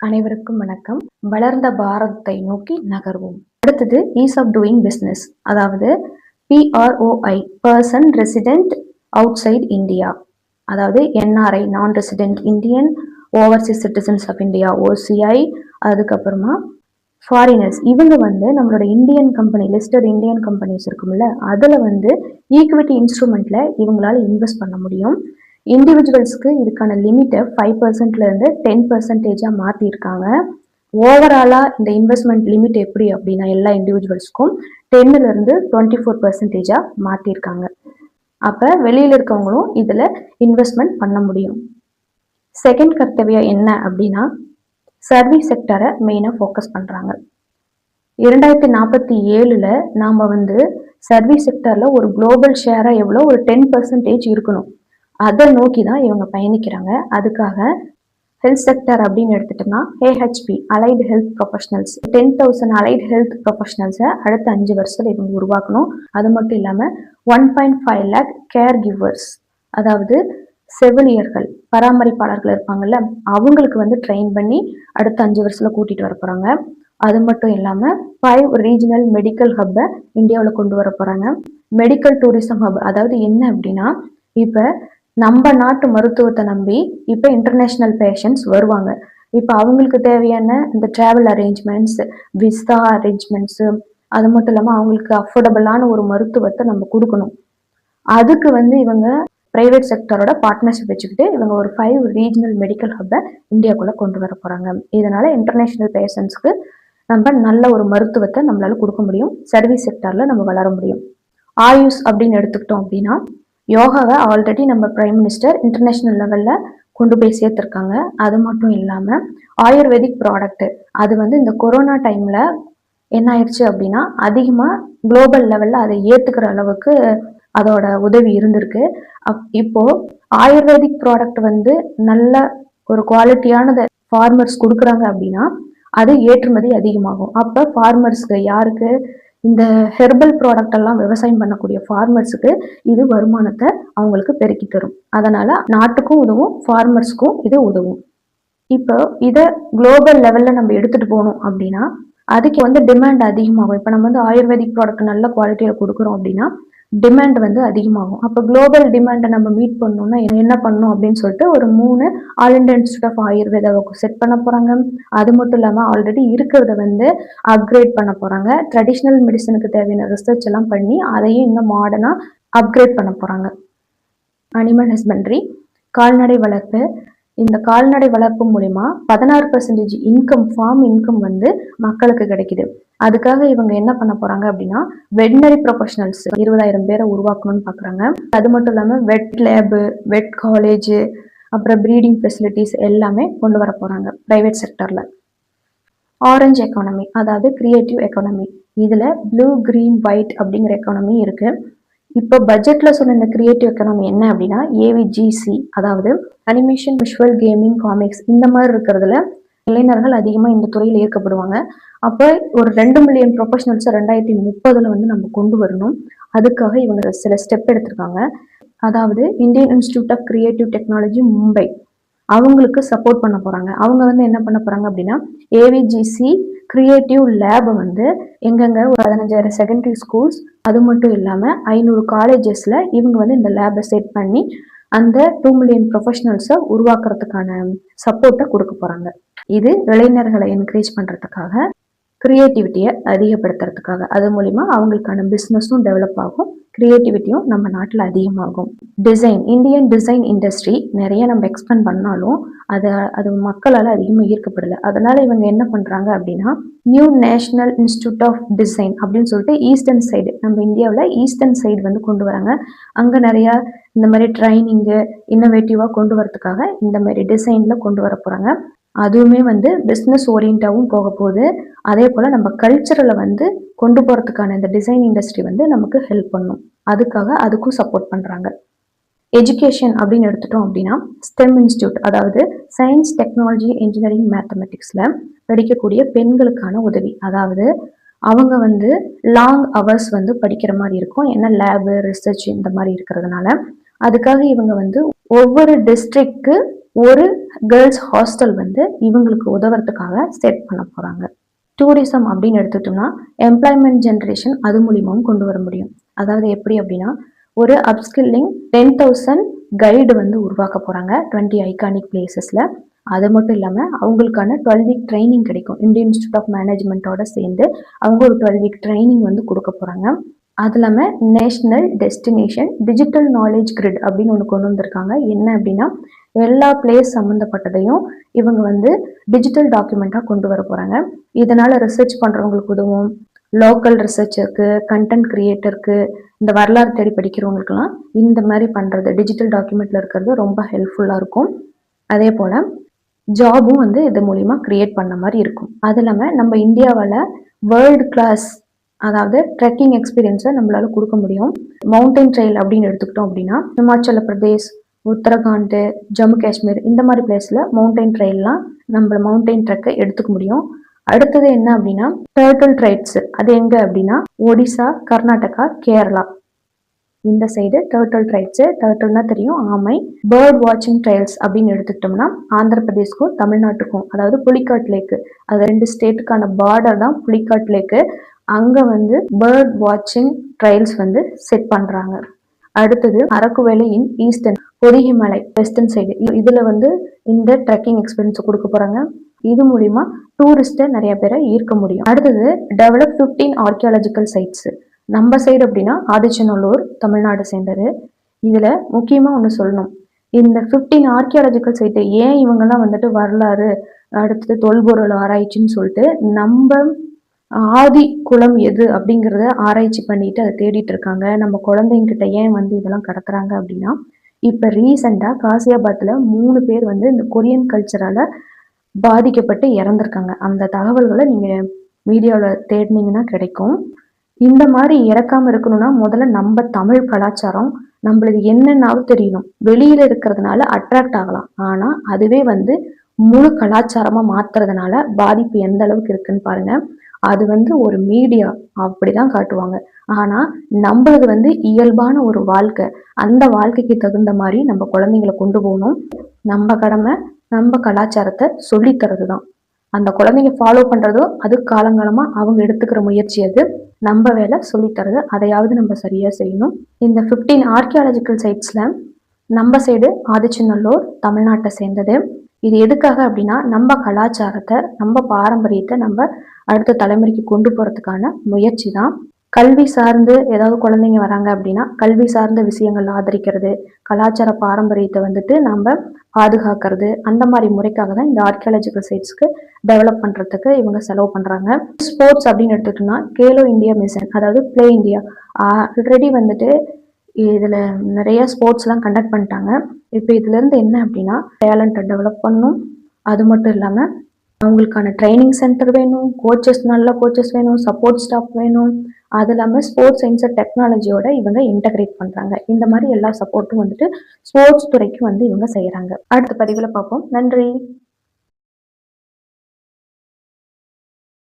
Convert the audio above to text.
அனைவருக்கும் வணக்கம். வளர்ந்த பாரதத்தை நோக்கி நகர்வோம். அடுத்தது ஈஸ் ஆஃப் டூயிங் பிஸ்னஸ் அதாவது PROI person resident outside India அதாவது NRI non resident Indian overseas citizens of India OCI அதுக்கப்புறமா ஃபாரினர்ஸ் இவங்க வந்து நம்மளோட Indian company listed Indian companies இருக்கும்ல அதில் வந்து ஈக்விட்டி இன்ஸ்ட்ருமெண்ட்டில் இவங்களால இன்வெஸ்ட் பண்ண முடியும். இண்டிவிஜுவல்ஸ்க்கு இதுக்கான லிமிட்டை ஃபைவ் பர்சன்ட்லேருந்து டென் பர்சன்டேஜாக மாற்றிருக்காங்க ஓவராலாக இந்த இன்வெஸ்ட்மெண்ட் லிமிட் எப்படி அப்படின்னா எல்லா இண்டிவிஜுவல்ஸ்க்கும் டென்னுலேருந்து டுவெண்ட்டி ஃபோர் பர்சன்டேஜாக மாற்றிருக்காங்க அப்போ வெளியில் இருக்கவங்களும் இதில் இன்வெஸ்ட்மெண்ட் பண்ண முடியும். செகண்ட் கர்த்தவியம் என்ன அப்படின்னா சர்வீஸ் செக்டரை மெயினாக ஃபோக்கஸ் பண்ணுறாங்க இரண்டாயிரத்தி நாற்பத்தி ஏழில் நாம் வந்து சர்வீஸ் செக்டரில் ஒரு குளோபல் ஷேராக எவ்வளோ ஒரு டென் பர்சன்டேஜ் இருக்கணும். அதை நோக்கி தான் இவங்க பயணிக்கிறாங்க. அதுக்காக ஹெல்த் செக்டர் அப்படின்னு எடுத்துட்டோம்னா AHP allied health professionals ten thousand allied health ப்ரொஃபஷனல்ஸை அடுத்த அஞ்சு வருஷத்தில் இவங்க உருவாக்கணும். அது மட்டும் இல்லாமல் one point five lakh care givers அதாவது செவிலியர்கள் பராமரிப்பாளர்கள் இருப்பாங்கல்ல அவங்களுக்கு வந்து ட்ரெயின் பண்ணி அடுத்த அஞ்சு வருஷத்தில் கூட்டிகிட்டு வர போகிறாங்க அது மட்டும் இல்லாமல் ஃபைவ் ரீஜனல் மெடிக்கல் ஹப்பை இந்தியாவில் கொண்டு வர போகிறாங்க மெடிக்கல் டூரிசம் ஹப் அதாவது என்ன அப்படின்னா இப்போ நம்ம நாட்டு மருத்துவத்தை நம்பி இப்போ இன்டர்நேஷ்னல் பேஷண்ட்ஸ் வருவாங்க. இப்போ அவங்களுக்கு தேவையான இந்த ட்ராவல் அரேஞ்ச்மெண்ட்ஸ் விசா அரேஞ்ச்மெண்ட்ஸு அது மட்டும் இல்லாமல் அவங்களுக்கு அஃபோர்டபுளான ஒரு மருத்துவத்தை நம்ம கொடுக்கணும். அதுக்கு வந்து இவங்க பிரைவேட் செக்டரோட பார்ட்னர்ஷிப் வச்சுக்கிட்டு இவங்க ஒரு ஃபைவ் ரீஜனல் மெடிக்கல் ஹப்பை இந்தியாக்குள்ளே கொண்டு வர போகிறாங்க இதனால் இன்டர்நேஷ்னல் பேஷண்ட்ஸ்க்கு நம்ம நல்ல ஒரு மருத்துவத்தை நம்மளால் கொடுக்க முடியும். சர்வீஸ் செக்டரில் நம்ம வளர முடியும். ஆயுஷ் அப்படின்னு எடுத்துக்கிட்டோம் அப்படின்னா யோகாவை ஆல்ரெடி நம்ம பிரைம் மினிஸ்டர் இன்டர்நேஷ்னல் லெவலில் கொண்டு போய் சேர்த்துருக்காங்க. அது மட்டும் இல்லாமல் ஆயுர்வேதிக் ப்ராடக்ட் அது வந்து இந்த கொரோனா டைமில் என்ன ஆயிடுச்சு அப்படின்னா அதிகமாக குளோபல் லெவலில் அதை ஏற்றுக்கிற அளவுக்கு அதோட உதவி இருந்திருக்கு. அப் இப்போ ஆயுர்வேதிக் ப்ராடக்ட் வந்து நல்ல ஒரு குவாலிட்டியானதை ஃபார்மர்ஸ் கொடுக்குறாங்க அப்படின்னா அது ஏற்றுமதி அதிகமாகும். அப்போ ஃபார்மர்ஸ்க்கு யாருக்கு இந்த ஹெர்பல் ப்ராடக்ட் எல்லாம் விவசாயம் பண்ணக்கூடிய ஃபார்மர்ஸுக்கு இது வருமானத்தை அவங்களுக்கு பெருக்கி தரும். அதனால நாட்டுக்கும் உதவும் ஃபார்மர்ஸ்க்கும் இது உதவும். இப்போ இதை குளோபல் லெவலில் நம்ம எடுத்துட்டு போகணும் அப்படின்னா அதுக்கு வந்து டிமாண்ட் அதிகமாகும். இப்போ நம்ம வந்து ஆயுர்வேதிக் ப்ராடக்ட் நல்ல குவாலிட்டியில் கொடுக்குறோம் அப்படின்னா டிமாண்ட் வந்து அதிகமாகும். அப்போ குளோபல் டிமாண்டை நம்ம மீட் பண்ணணும்னா என்ன பண்ணணும் அப்படின்னு சொல்லிட்டு ஒரு மூணு ஆல் இண்டியா இன்ஸ்டியூட் ஆஃப் ஆயுர்வேதாவை செட் பண்ண போகிறாங்க அது மட்டும் இல்லாமல் ஆல்ரெடி இருக்கிறத வந்து அப்கிரேட் பண்ண போகிறாங்க ட்ரெடிஷ்னல் மெடிசனுக்கு தேவையான ரிசர்ச் எல்லாம் பண்ணி அதையும் இன்னும் மாடர்னாக அப்கிரேட் பண்ண போகிறாங்க அனிமல் ஹஸ்பண்ட்ரி கால்நடை வளர்ப்பு இந்த கால்நடை வளர்ப்பு மூலிமா பதினாறு பர்சன்டேஜ் இன்கம் ஃபார்ம் இன்கம் வந்து மக்களுக்கு கிடைக்குது. அதுக்காக இவங்க என்ன பண்ண போறாங்க அப்படின்னா வெட்னரி ப்ரொஃபஷனல்ஸ் இருபதாயிரம் பேரை உருவாக்கணும்னு பாக்குறாங்க. அது மட்டும் இல்லாம வெட் லேபு வெட் காலேஜ் அப்புறம் ப்ரீடிங் ஃபெசிலிட்டிஸ் எல்லாமே கொண்டு வர போறாங்க பிரைவேட் செக்டர்ல ஆரஞ்சு எக்கானமி அதாவது கிரியேட்டிவ் எக்கானமி இதுல ப்ளூ கிரீன் ஒயிட் அப்படிங்கிற எக்கானமி இருக்கு. இப்போ பட்ஜெட்டில் சொன்ன இந்த கிரியேட்டிவ் எக்கனாமி என்ன அப்படின்னா ஏவிஜிசி அதாவது அனிமேஷன் விஷுவல் கேமிங் காமிக்ஸ் இந்த மாதிரி இருக்கிறதுல இளைஞர்கள் அதிகமாக இந்த துறையில் ஈர்க்கப்படுவாங்க. அப்போ ஒரு ரெண்டு மில்லியன் ப்ரொஃபஷனல்ஸை ரெண்டாயிரத்தி முப்பதில் வந்து நம்ம கொண்டு வரணும். அதுக்காக இவங்க சில ஸ்டெப் எடுத்திருக்காங்க. அதாவது Indian institute of creative technology Mumbai அவங்களுக்கு சப்போர்ட் பண்ண போகிறாங்க அவங்க வந்து என்ன பண்ண போகிறாங்க அப்படின்னா ஏவிஜிசி கிரியேட்டிவ் லேபை வந்து எங்கெங்க ஒரு பதினஞ்சாயிரம் செகண்டரி ஸ்கூல்ஸ் அது மட்டும் இல்லாமல் ஐநூறு காலேஜஸில் இவங்க வந்து இந்த லேபை செட் பண்ணி அந்த டூ மில்லியன் ப்ரொஃபஷனல்ஸை உருவாக்குறதுக்கான சப்போர்ட்டை கொடுக்க போகிறாங்க இது இளைஞர்களை என்கரேஜ் பண்ணுறதுக்காக க்ரியேட்டிவிட்டியை அதிகப்படுத்துறதுக்காக. அது மூலிமா அவங்களுக்கான பிஸ்னஸும் டெவலப் ஆகும். க்ரியேட்டிவிட்டியும் நம்ம நாட்டில் அதிகமாகும். டிசைன் இந்தியன் டிசைன் இண்டஸ்ட்ரி நிறைய நம்ம எக்ஸ்பெண்ட் பண்ணாலும் அதை அது மக்களால் அதிகமாக ஈர்க்கப்படலை. அதனால் இவங்க என்ன பண்ணுறாங்க அப்படின்னா new national institute of design அப்படின்னு சொல்லிட்டு ஈஸ்டர்ன் சைடு நம்ம இந்தியாவில் ஈஸ்டர்ன் சைடு வந்து கொண்டு வராங்க. அங்கே நிறையா இந்த மாதிரி ட்ரைனிங்கு இன்னோவேட்டிவாக கொண்டு வரதுக்காக இந்த மாதிரி டிசைனில் கொண்டு வர போகிறாங்க அதுவுமே வந்து பிஸ்னஸ் ஓரியண்ட்டாகவும் போக போகுது. அதே போல் நம்ம கல்ச்சரில் வந்து கொண்டு போகிறதுக்கான இந்த டிசைன் இண்டஸ்ட்ரி வந்து நமக்கு ஹெல்ப் பண்ணும். அதுக்காக அதுக்கும் சப்போர்ட் பண்ணுறாங்க எஜுகேஷன் அப்படின்னு எடுத்துட்டோம் அப்படின்னா ஸ்டெம் இன்ஸ்டியூட் அதாவது சயின்ஸ் டெக்னாலஜி இன்ஜினியரிங் மேத்தமெட்டிக்ஸில் படிக்கக்கூடிய பெண்களுக்கான உதவி. அதாவது அவங்க வந்து லாங் ஹவர்ஸ் வந்து படிக்கிற மாதிரி இருக்கும். ஏன்னா லேபு ரிசர்ச் இந்த மாதிரி இருக்கிறதுனால. அதுக்காக இவங்க வந்து ஒவ்வொரு டிஸ்ட்ரிக்ட்க்கு ஒரு கேர்ள்ஸ் ஹாஸ்டல் வந்து இவங்களுக்கு உதவுறதுக்காக செட் பண்ண போகிறாங்க டூரிசம் அப்படின்னு எடுத்துட்டோம்னா எம்ப்ளாய்மெண்ட் ஜென்ரேஷன் அது மூலியமாகவும் கொண்டு வர முடியும். அதாவது எப்படி அப்படின்னா ஒரு அப்ஸ்கில்லிங் டென் தௌசண்ட் கைடு வந்து உருவாக்க போகிறாங்க டுவெண்ட்டி ஐகானிக் பிளேசஸில் அது மட்டும் இல்லாமல் அவங்களுக்கான டுவெல் வீக் ட்ரைனிங் கிடைக்கும். இந்தியன் இன்ஸ்டியூட் ஆஃப் மேனேஜ்மெண்ட்டோட சேர்ந்து அவங்க ஒரு டுவெல் வீக் ட்ரைனிங் வந்து கொடுக்க போகிறாங்க அது இல்லாமல் national destination digital knowledge grid அப்படின்னு ஒன்று கொண்டு வந்திருக்காங்க. என்ன அப்படின்னா எல்லா பிளேஸ் சம்மந்தப்பட்டதையும் இவங்க வந்து டிஜிட்டல் டாக்குமெண்ட்டாக கொண்டு வர போகிறாங்க இதனால் ரிசர்ச் பண்ணுறவங்களுக்கு உதவும். லோக்கல் ரிசர்ச்சருக்கு கண்டென்ட் கிரியேட்டருக்கு இந்த வரலாறு தேடி படிக்கிறவங்களுக்குலாம் இந்த மாதிரி பண்ணுறது டிஜிட்டல் டாக்குமெண்ட்டில் இருக்கிறது ரொம்ப ஹெல்ப்ஃபுல்லாக இருக்கும். அதே போல் ஜாபும் வந்து இது மூலிமா க்ரியேட் பண்ண மாதிரி இருக்கும். அது இல்லாமல் நம்ம இந்தியாவில் வேர்ல்டு கிளாஸ் அதாவது ட்ரெக்கிங் எக்ஸ்பீரியன்ஸை நம்மளால் கொடுக்க முடியும். மவுண்டைன் ட்ரெயில் அப்படின்னு எடுத்துக்கிட்டோம் அப்படின்னா ஹிமாச்சல பிரதேஷ் உத்தரகாண்டு ஜம்மு காஷ்மீர் இந்த மாதிரி பிளேஸில் மவுண்டைன் ட்ரெயில்லாம் நம்ம மவுண்டைன் ட்ரெக்கை எடுத்துக்க முடியும். அடுத்தது என்ன அப்படின்னா டேர்ட்டில் ட்ரைட்ஸ் அது எங்கே அப்படின்னா ஒடிசா கர்நாடகா கேரளா. இந்த சைடு டேர்ட்டில் ட்ரைட்ஸு டேர்ட்டில்னா தெரியும் ஆமை. பேர்ட் வாட்சிங் ட்ரையல்ஸ் அப்படின்னு எடுத்துக்கிட்டோம்னா ஆந்திர பிரதேஷ்க்கும் தமிழ்நாட்டுக்கும் அதாவது புலிக்காட் லேக்கு அது ரெண்டு ஸ்டேட்டுக்கான பார்டர் தான் புலிக்காட் லேக்கு அங்கே வந்து பேர்ட் வாட்சிங் ட்ரையல்ஸ் வந்து செட் பண்ணுறாங்க அடுத்தது அரக்குவேலை இன் ஈஸ்டர்ன் பொதிகைமலை வெஸ்டர்ன் சைடு இதில் வந்து இந்த ட்ரெக்கிங் எக்ஸ்பீரியன்ஸ் கொடுக்க போகிறாங்க இது மூலிமா டூரிஸ்ட்டை நிறைய பேரை ஈர்க்க முடியும். அடுத்தது டெவலப் ஃபிஃப்டீன் ஆர்கியாலஜிக்கல் சைட்ஸ் நம்ம சைடு அப்படின்னா ஆதிச்சநல்லூர் தமிழ்நாடு சேர்ந்தது. இதில் முக்கியமாக ஒன்று சொல்லணும். இந்த ஃபிஃப்டீன் ஆர்கியாலஜிக்கல் சைட்டு ஏன் இவங்கெல்லாம் வந்துட்டு வரலாறு அடுத்தது தொல்பொருள் ஆராய்ச்சின்னு சொல்லிட்டு நம்ம ஆதி குளம் எது அப்படிங்கிறத ஆராய்ச்சி பண்ணிட்டு அதை தேடிட்டு இருக்காங்க. நம்ம குழந்தைங்கிட்ட ஏன் வந்து இதெல்லாம் கடத்துறாங்க அப்படின்னா இப்போ ரீசெண்டாக காசியாபாத்தில் மூணு பேர் வந்து இந்த கொரியன் கல்ச்சரால் பாதிக்கப்பட்டு இறந்துருக்காங்க. அந்த தகவல்களை நீங்கள் மீடியாவில் தேடினீங்கன்னா கிடைக்கும். இந்த மாதிரி இறக்காமல் இருக்கணும்னா முதல்ல நம்ம தமிழ் கலாச்சாரம் நம்மளுக்கு என்னென்னாலும் தெரியணும். வெளியில் இருக்கிறதுனால அட்ராக்ட் ஆகலாம். ஆனால் அதுவே வந்து முழு கலாச்சாரமாக மாற்றுறதுனால பாதிப்பு எந்த அளவுக்கு இருக்குன்னு பாருங்கள் அது வந்து ஒரு மீடியா அப்படிதான் காட்டுவாங்க. ஆனா நம்மளது வந்து இயல்பான ஒரு வாழ்க்கை. அந்த வாழ்க்கைக்கு தகுந்த மாதிரி நம்ம குழந்தைங்களை கொண்டு போகணும். நம்ம கடமை நம்ம கலாச்சாரத்தை சொல்லித்தரது தான் அந்த குழந்தைங்க ஃபாலோ பண்ணுறதோ அது காலங்காலமாக அவங்க எடுத்துக்கிற முயற்சி அது. நம்ம வேலை சொல்லித்தரது அதையாவது நம்ம சரியாக செய்யணும். இந்த ஃபிஃப்டீன் ஆர்கியாலஜிக்கல் சைட்ஸில் நம்ம சைடு ஆதிச்சநல்லூர் தமிழ்நாட்டை சேர்ந்தது. இது எதுக்காக அப்படின்னா நம்ம கலாச்சாரத்தை நம்ம பாரம்பரியத்தை நம்ம அடுத்த தலைமுறைக்கு கொண்டு போகிறதுக்கான முயற்சி தான். கல்வி சார்ந்து ஏதாவது குழந்தைங்க வராங்க அப்படின்னா கல்வி சார்ந்த விஷயங்கள் ஆதரிக்கிறது கலாச்சார பாரம்பரியத்தை வந்துட்டு நம்ம பாதுகாக்கிறது அந்த மாதிரி முறைக்காக தான் இந்த ஆர்கியாலஜிக்கல் சைட்ஸ்க்கு டெவலப் பண்ணுறதுக்கு இவங்க செலவு பண்ணுறாங்க ஸ்போர்ட்ஸ் அப்படின்னு எடுத்துக்கிட்டோம்னா கேலோ இந்தியா மிஷன் அதாவது பிளே இந்தியா ஆல்ரெடி வந்துட்டு இதில் நிறைய ஸ்போர்ட்ஸ்லாம் கண்டக்ட் பண்ணிட்டாங்க. இப்போ இதுலேருந்து என்ன அப்படின்னா டேலண்ட்டை டெவலப் பண்ணும். அது மட்டும் இல்லாமல் அவங்களுக்கான ட்ரைனிங் சென்டர் வேணும் கோச்சஸ் நல்ல கோச்சஸ் வேணும் சப்போர்ட் ஸ்டாஃப் வேணும். அது இல்லாமல் ஸ்போர்ட்ஸ் சயின்ஸ் டெக்னாலஜியோட இவங்க இன்டகிரேட் பண்ணுறாங்க இந்த மாதிரி எல்லா சப்போர்ட்டும் வந்துட்டு ஸ்போர்ட்ஸ் துறைக்கு வந்து இவங்க செய்கிறாங்க அடுத்த பதிவில் பார்ப்போம். நன்றி.